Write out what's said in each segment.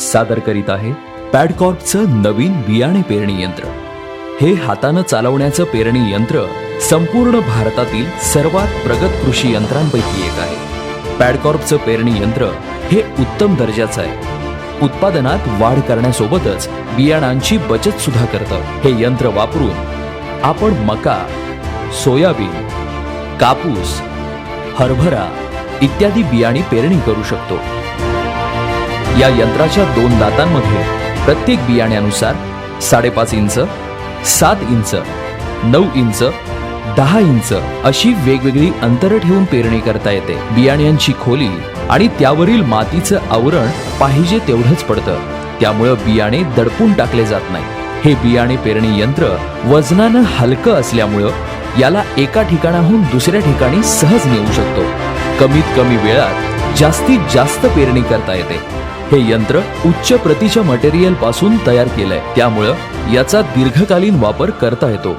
सादर करीत आहे पॅडकॉर्पचं नवीन बियाणे पेरणी यंत्र. हे हातानं चालवण्याचं पेरणी यंत्र संपूर्ण भारतातील सर्वात प्रगत कृषी यंत्रांपैकी एक आहे. पॅडकॉर्पचं पेरणी यंत्र हे उत्तम दर्जाचं आहे. उत्पादनात वाढ करण्यासोबतच बियाणांची बचत सुद्धा करतं. हे यंत्र वापरून आपण मका सोयाबीन कापूस हरभरा इत्यादी बियाणी पेरणी करू शकतो. या यंत्राच्या दोन दातांमध्ये प्रत्येक बियाण्यानुसार साडेपाच इंच सात इंच नऊ इंच दहा इंच अशी वेगवेगळी अंतर ठेवून पेरणी करता येते. बियाण्यांची खोली आणि त्यावरील मातीचं आवरण पाहिजे तेवढंच पडतं. त्यामुळं बियाणे दडपून टाकले जात नाही. हे बियाणे पेरणी यंत्र वजनानं हलकं असल्यामुळं याला एका ठिकाणाहून दुसऱ्या ठिकाणी सहज नेऊ शकतो. कमीत कमी वेळात जास्तीत जास्त पेरणी करता येते. हे यंत्र उच्च प्रतीच्या मटेरियलपासून तयार केलंय. त्यामुळं याचा दीर्घकालीन वापर करता येतो.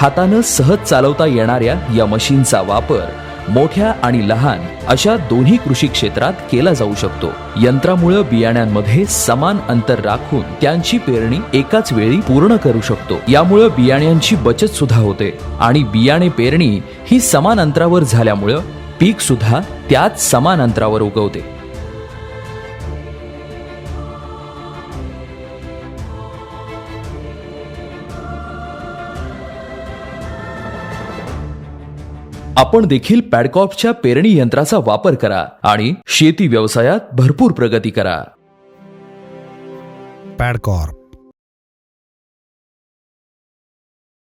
हातानं सहज चालवता येणाऱ्या या मशीनचा वापर मोठ्या आणि लहान अशा दोन्ही कृषी क्षेत्रात केला जाऊ शकतो. यंत्रामुळं बियाण्यांमध्ये समान अंतर राखून त्यांची पेरणी एकाच वेळी पूर्ण करू शकतो. यामुळं बियाण्यांची बचत सुद्धा होते आणि बियाणे पेरणी ही समान अंतरावर झाल्यामुळं पीक सुद्धा त्याच समान अंतरावर उगवते. आपण देखील पॅडकॉपच्या पेरणी यंत्राचा वापर करा आणि शेती व्यवसायात भरपूर प्रगती करा. पॅडकॉर्प.